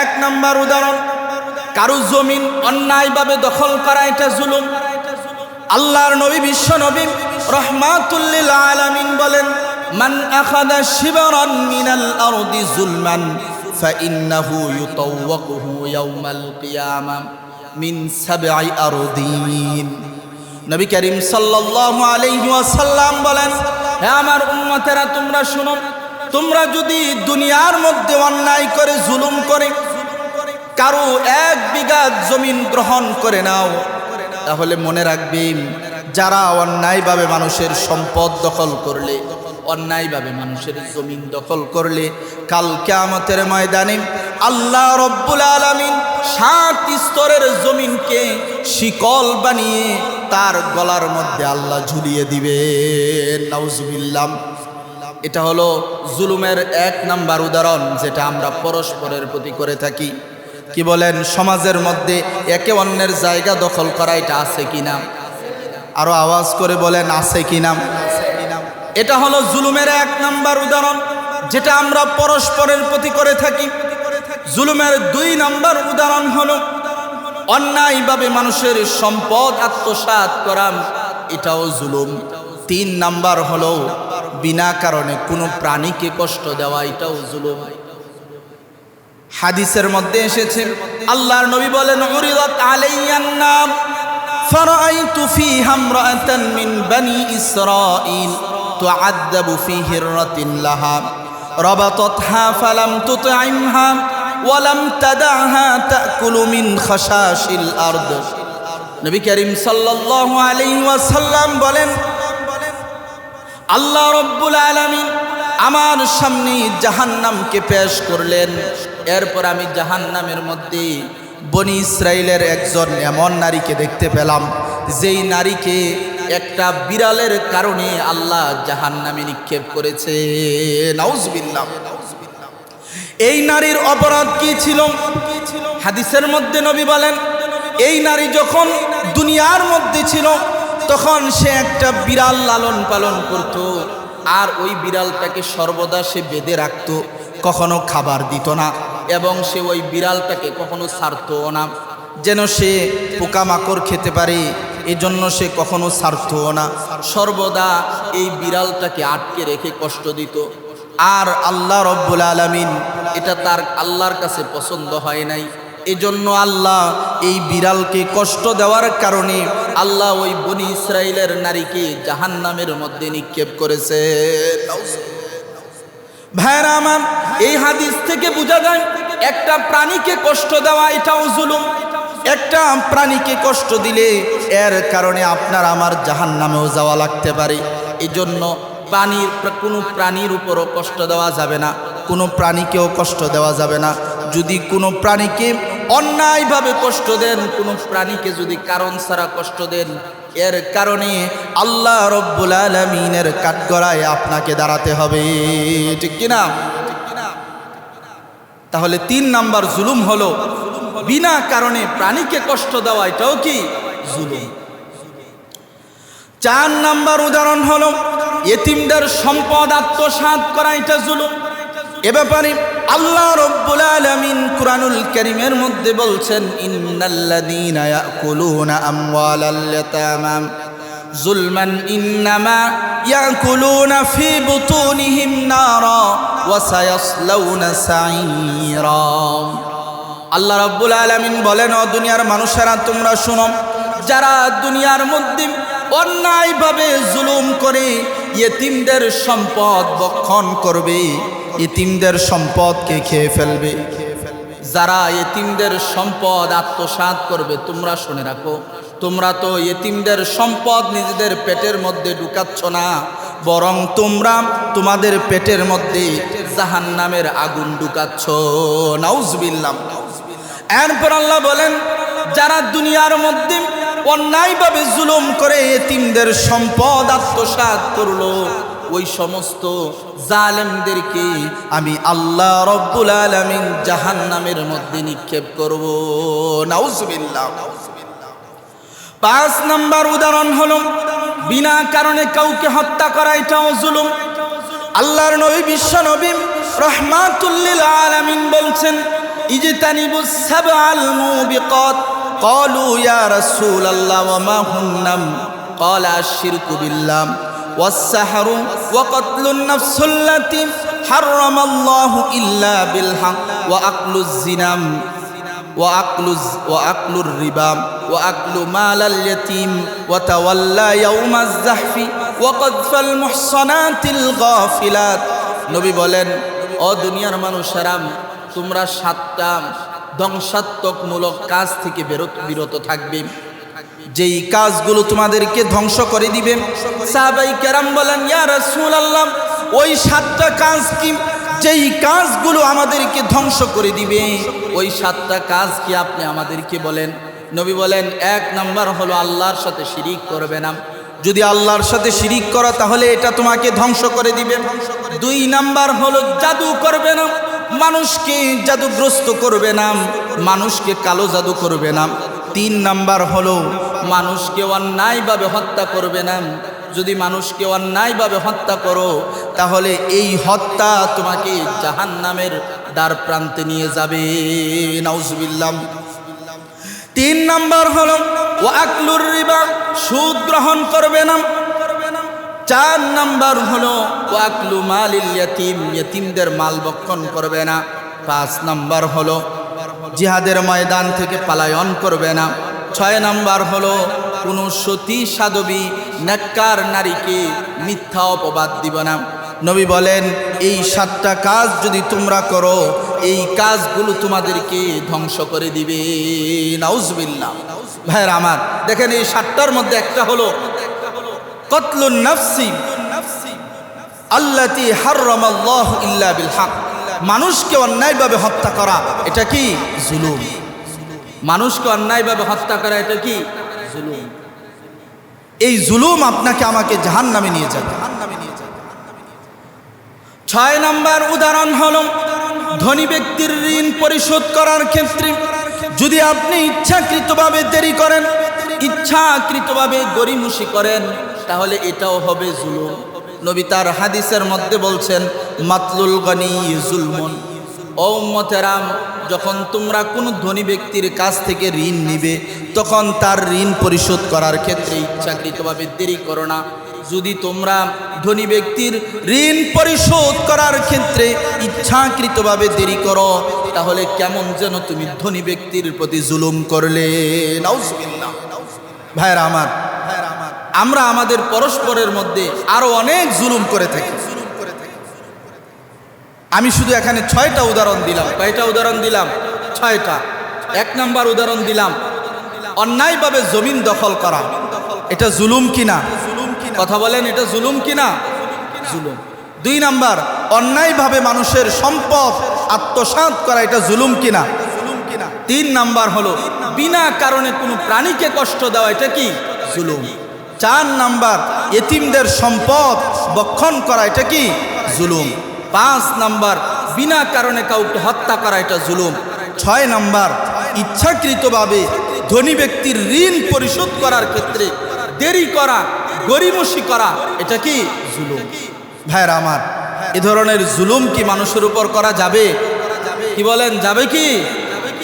এক নাম্বার উদাহরণ, কারও জমিন অন্যায়ভাবে দখল করা এটা জুলুম। আল্লাহর নবী, বিশ্ব নবী রহমাতুল্লিল আলামিন বলেন, মান আখাদা শিবরান মিনাল আরদি জুলমান, ফাইন্নাহু ইউতাওয়াকুহু ইয়াউমাল কিয়ামা মিন সাবঈ আরদিন। নবী করিম সাল্লাল্লাহু আলাইহি ওয়াসাল্লাম বলেন, হে আমার উম্মতেরা, তোমরা শুনো তোমরা যদি দুনিয়ার মধ্যে অন্যায় করে, জুলুম করে, কারও এক বিঘা জমিন গ্রহণ করে নাও, তাহলে মনে রাখবে, যারা অন্যায়ভাবে মানুষের সম্পদ দখল করলে, অন্যায়ভাবে মানুষের জমিন দখল করলে, কাল কেয়ামতের ময়দানে আল্লাহ রব্বুল আলমিন সাত স্তরের জমিনকে শিকল বানিয়ে তার গলার মধ্যে আল্লাহ ঝুলিয়ে দিবে নাউজুবিল্লাম এটা হলো জুলুমের এক নাম্বার উদাহরণ, যেটা আমরা পরস্পরের প্রতি করে থাকি। কি বলেন, সমাজের মধ্যে একে অন্যের জায়গা দখল করা এটা আছে কিনা আরও আওয়াজ করে বলেন, আছে কিনা এটা হলো জুলুমের এক নাম্বার উদাহরণ, যেটা আমরা পরস্পরের প্রতি করে থাকি। জুলুমের দুই নাম্বার উদাহরণ হলো, অন্যায়ভাবে মানুষের সম্পদ আত্মসাৎ করা, এটাও জুলুম। তিন নাম্বার হলো বিনা কারণে কোনো প্রাণীকে কষ্ট দেওয়া এটাও জুলুম। হাদিসের মধ্যে এসেছে, আল্লাহর নবী বলেন, উরিদাত আলাইয়ান নাম, ফারাআইতু ফিহা ইমরাআতান মিন বানি ইসরাঈল, তুআদ্দাবু ফি হিররাতিন লাহা, রাবাতাতহা ফালাম তুত'ইমহা ওয়ালাম তাদ'হা তাকুলু মিন খাশাশিল আরদ। নবী করিম সাল্লাল্লাহু আলাইহি ওয়াসাল্লাম বলেন আল্লাহ রব্বুল আলামিন আমার সামনে জাহান্নামকে পেশ করলেন। এরপর আমি জাহান্নামের মধ্যে বনি ইসরায়েলের একজন এমন নারীকে দেখতে পেলাম, যেই নারীকে একটা বিড়ালের কারণে আল্লাহ জাহান্নামে নিক্ষেপ করেছে। নাউজবিল্লাহ। এই নারীর অপরাধ কি ছিল? হাদিসের মধ্যে নবী বলেন, এই নারী যখন দুনিয়ার মধ্যে ছিল তখন সে একটা বিড়াল লালন পালন করত, আর ওই বিড়ালটাকে সর্বদা সে বেঁধে রাখত, কখনো খাবার দিত না, এবং সে ওই বিড়ালটাকে কখনো ছাড়তও না। যেন সে পোকামাকড় খেতে পারে, এজন্য সে কখনো ছাড়তও না। সর্বদা এই বিড়ালটাকে আটকে রেখে কষ্ট দিত। আর আল্লাহ রব্বুল আলমিন এটা তার আল্লাহর কাছে পছন্দ হয় নাই। এজন্য আল্লাহ এই বিড়ালকে কষ্ট দেওয়ার কারণে আল্লাহ ওই বনি ইসরায়েলের নারীকে জাহান্নামের মধ্যে নিক্ষেপ করেছে। ভাইরা আমার, এই হাদিস থেকে বোঝা যায়, একটা প্রাণীকে কষ্ট দেওয়া এটাও জুলুম। একটা প্রাণীকে কষ্ট দিলে এর কারণে আপনার আমার জাহান্নামেও যাওয়া লাগতে পারে। এই জন্য প্রাণীর, কোনো প্রাণীর উপরও কষ্ট দেওয়া যাবে না, কোনো প্রাণীকেও কষ্ট দেওয়া যাবে না। যদি কোনো প্রাণীকে অন্যায়ভাবে কষ্ট দেন, কোনো প্রাণীকে যদি কারণ ছাড়া কষ্ট দেন, এর কারণে আল্লাহ রব্বুল আলমিনের কাঠগড়ায় আপনাকে দাঁড়াতে হবে। ঠিক কিনা? তাহলে তিন নাম্বার জুলুম হলো, বিনা কারণে প্রাণীকে কষ্ট দেওয়া, এটাও কি? জুলুম। চার নাম্বার উদাহরণ হলো, এতিমদের সম্পদ আত্মসাৎ করা, এটা জুলুম। এ ব্যাপারে আল্লাহ রব্বুল আলামিন কুরআনুল কারীমের মধ্যে বলছেন, ইন্নাল্লাযীনা ইয়াকুলুনা আমওয়ালাল ইয়াতামা জুলমান ইন্নামা ইয়াকুলুনা ফি বুতুনিহিম নারা ওয়া সায়াসলাউনা সাঈরা। আল্লাহ রব্বুল আলামিন বলেন, ও দুনিয়ার মানুষেরা, তোমরা শুনো, যারা দুনিয়ার মধ্যে অন্যায়ভাবে জুলুম করে, ইয়েতিমদের সম্পদ বক্ষণ করবে ইতিমদের সম্পদকে খেয়ে ফেলবে? যারা এতিমদের সম্পদ আত্মসাৎ করবে, তোমরা শুনে রাখো। তোমরা তো এতিমদের সম্পদ নিজেদের পেটের মধ্যে ঢুকাচ্ছ না, বরং তোমরা তোমাদের পেটের মধ্যে জাহান নামের আগুন ঢুকাচ্ছ। নাউজবিল্লাম এরপর আল্লাহ বলেন, যারা দুনিয়ার মধ্যে অন্যায়ভাবে জুলুম করে এতিমদের সম্পদ আত্মসাৎ করল ওই সমস্ত জালেমদেরকে আমি আল্লাহ রব্বুল আলমিন জাহান নামের মধ্যে নিক্ষেপ করব নাউজবিল্লাহ পাঁচ নাম্বার উদাহরণ হলো বিনা কারণে কাউকে হত্যা করা এটাও জুলুম আল্লাহর নবী বিশ্ব নবী রহমাতুল্লিল আলামিন বলছেন اجتنبوا السبع الموبقات قالوا يا رسول الله وما هن قال الشرك بالله والسحر وقتل النفس التي حرم الله إلا بالحق وأكل الزنا وأكل الز- وأكل الربا وأكل مال اليتيم وتولى يوم الزحف وقذف المحصنات الغافلات নবী বলেন ও দুনিয়ার মানুষেরাম তোমরা সাতটা ধ্বংসাত্মকমূলক কাজ থেকে বেরত বিরত থাকবে যেই কাজগুলো তোমাদেরকে ধ্বংস করে দিবে। সাহাবাই কেরাম বলেন, ইয়া রাসূলুল্লাহ, ওই সাতটা কাজ কি? যেই কাজগুলো আমাদেরকে ধ্বংস করে দিবে, ওই সাতটা কাজ কি আপনি আমাদেরকে বলেন? নবী বলেন, এক নাম্বার হলো আল্লাহর সাথে শিরিক করবে না। যদি আল্লাহর সাথে শিরিক করো, তাহলে এটা তোমাকে ধ্বংস করে দিবে। দুই নাম্বার হলো জাদু করবে না। মানুষকে জাদুগ্রস্ত করবে না। মানুষকে কালো জাদু করবে না। তিন নাম্বার হলো মানুষকে অন্যায়ভাবে হত্যা করবে না। যদি মানুষকে অন্যায়ভাবে হত্যা করো, তাহলে এই হত্যা তোমাকে জাহান নামের দ্বার প্রান্তে নিয়ে যাবে। নাউজুবিল্লাম তিন নাম্বার হলো ও আকলুর রিবা, সুদ গ্রহণ করবে না। চার নাম্বার হলো ও আকলু মাল ইয়তিম, ইয়তিমদের মাল বক্ষণ করবে না। পাঁচ নাম্বার হলো, জিহাদের ময়দান থেকে পালায়ন করবে না। ছয় নাম্বার হলো, কোনো সতী সাধবী নেককার নারীকে মিথ্যা অপবাদ দিব না। নবী বলেন, এই সাতটা কাজ যদি তোমরা করো, এই কাজগুলো তোমাদেরকে ধ্বংস করে দিবে। নাউজবিল্লা ভাইয়ের আমার, দেখেন এই সাতটার মধ্যে একটা হলো নাফসি, আল্লাতি হাররামাল্লাহ ইল্লা মানুষকে অন্যায়ভাবে হত্যা করা, এটা কি? জুলুম। মানুষকে অন্যায়ভাবে হত্যা করা, এটা কি? জুলুম। এই জুলুম আপনাকে আমাকে জাহান্নামে নিয়ে যাবে। ছয় নাম্বার উদাহরণ হল, ধনী ব্যক্তির ঋণ পরিশোধ করার ক্ষেত্রে যদি আপনি ইচ্ছাকৃতভাবে দেরি করেন, ইচ্ছাকৃতভাবে গরিমুষি করেন, তাহলে এটাও হবে জুলুম। নবী তার হাদিসের মধ্যে বলছেন, মাতলুল গনি জুলমন। ও মতেরাম যখন তোমরা কোনো ধনী ব্যক্তির কাছ থেকে ঋণ নিবে, তখন তার ঋণ পরিশোধ করার ক্ষেত্রে ইচ্ছাকৃতভাবে দেরি করো না। যদি তোমরা ধনী ব্যক্তির ঋণ পরিশোধ করার ক্ষেত্রে ইচ্ছাকৃতভাবে দেরি করো, তাহলে কেমন যেন তুমি ধনী ব্যক্তির প্রতি জুলুম করলে। নাউজুবিল্লাহ। ভাইরা আমার, আমরা আমাদের পরস্পরের মধ্যে আরও অনেক জুলুম করে থাকি। আমি শুধু এখানে ছয়টা উদাহরণ দিলাম। কয়টা উদাহরণ দিলাম? ছয়টা। এক নাম্বার উদাহরণ দিলাম, অন্যায়ভাবে জমিন দখল করা। এটা জুলুম কিনা? কথা বলেন, এটা জুলুম কিনা? জুলুম। দুই নাম্বার, অন্যায়ভাবে মানুষের সম্পদ আত্মসাৎ করা, এটা জুলুম কিনা? তিন নাম্বার হলো, বিনা কারণে কোনো প্রাণীকে কষ্ট দেওয়া, এটা কি? জুলুম। চার নাম্বার, এতিমদের সম্পদ বক্ষণ করা, এটা কি? জুলুম। পাঁচ নাম্বার, বিনা কারণে কাউকে হত্যা করা এটা জুলুম। ছয় নাম্বার, ইচ্ছাকৃতভাবে ধনী ব্যক্তির ঋণ পরিশোধ করার ক্ষেত্রে দেরি করা গরিমসি করা, এটা কি জুলুম? ভাইরা আমার, এ ধরনের জুলুম কি মানুষের উপর করা যাবে? কি বলেন, যাবে কি?